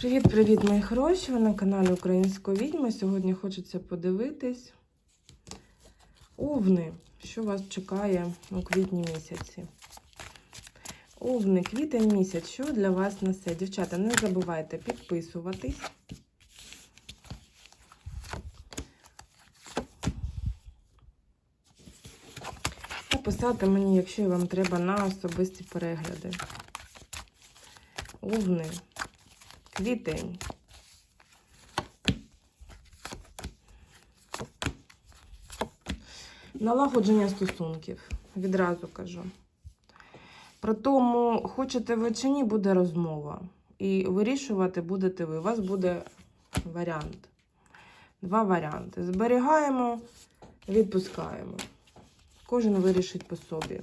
Привіт-привіт, мої хороші! Ви на каналі Української відьми. Сьогодні хочеться подивитись. Овни, що вас чекає у квітні місяці? Овни, квітень місяць, що для вас несе? Дівчата, не забувайте підписуватись. Та писати мені, якщо вам треба, на особисті перегляди. Овни. Квітень. Налагодження стосунків. Відразу кажу. Про тому, хочете ви чи ні, буде розмова. І вирішувати будете ви. У вас буде варіант. Два варіанти. Зберігаємо, відпускаємо. Кожен вирішить по собі.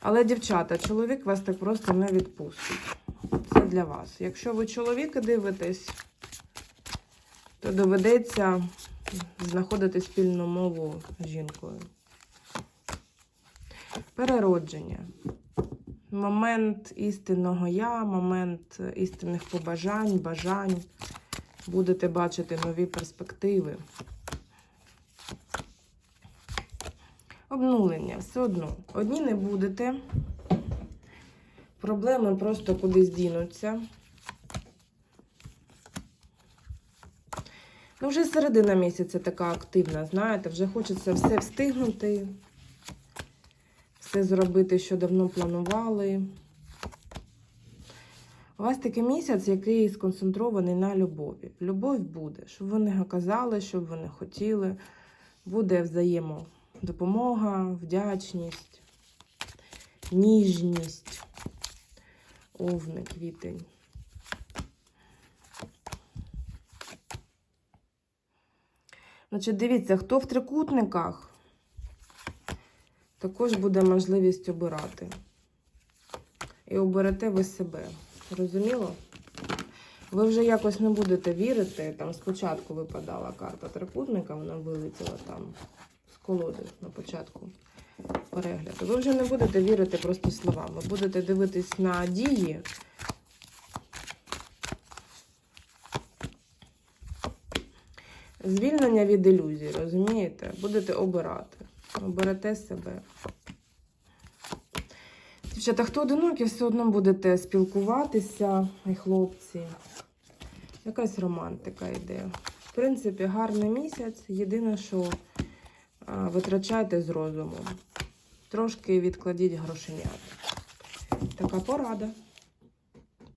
Але, дівчата, чоловік вас так просто не відпустить. Це для вас. Якщо ви чоловіка дивитесь, то доведеться знаходити спільну мову з жінкою. Переродження. Момент істинного я, момент істинних побажань, бажань. Будете бачити нові перспективи. Обнулення. Все одно. Одні не будете. Проблеми просто кудись дінуться. Ну, вже середина місяця така активна, знаєте, вже хочеться все встигнути, все зробити, що давно планували. У вас такий місяць, який сконцентрований на любові. Любов буде, щоб ви не казали, щоб ви не хотіли. Буде взаємодопомога, вдячність, ніжність. Овни, квітень. Значить, дивіться, хто в трикутниках, також буде можливість обирати. І оберете ви себе. Розуміло? Ви вже якось не будете вірити. Там спочатку випадала карта трикутника, вона вилетіла там з колоди на початку перегляду. Ви вже не будете вірити просто словам. Ви будете дивитись на дії. Звільнення від ілюзій, розумієте? Будете обирати. Оберете себе. Дівчата, хто одинокий, все одно будете спілкуватися, і хлопці. Якась романтика йде. В принципі, гарний місяць. Єдине, що витрачайте з розумом. Трошки відкладіть грошенят. Така порада.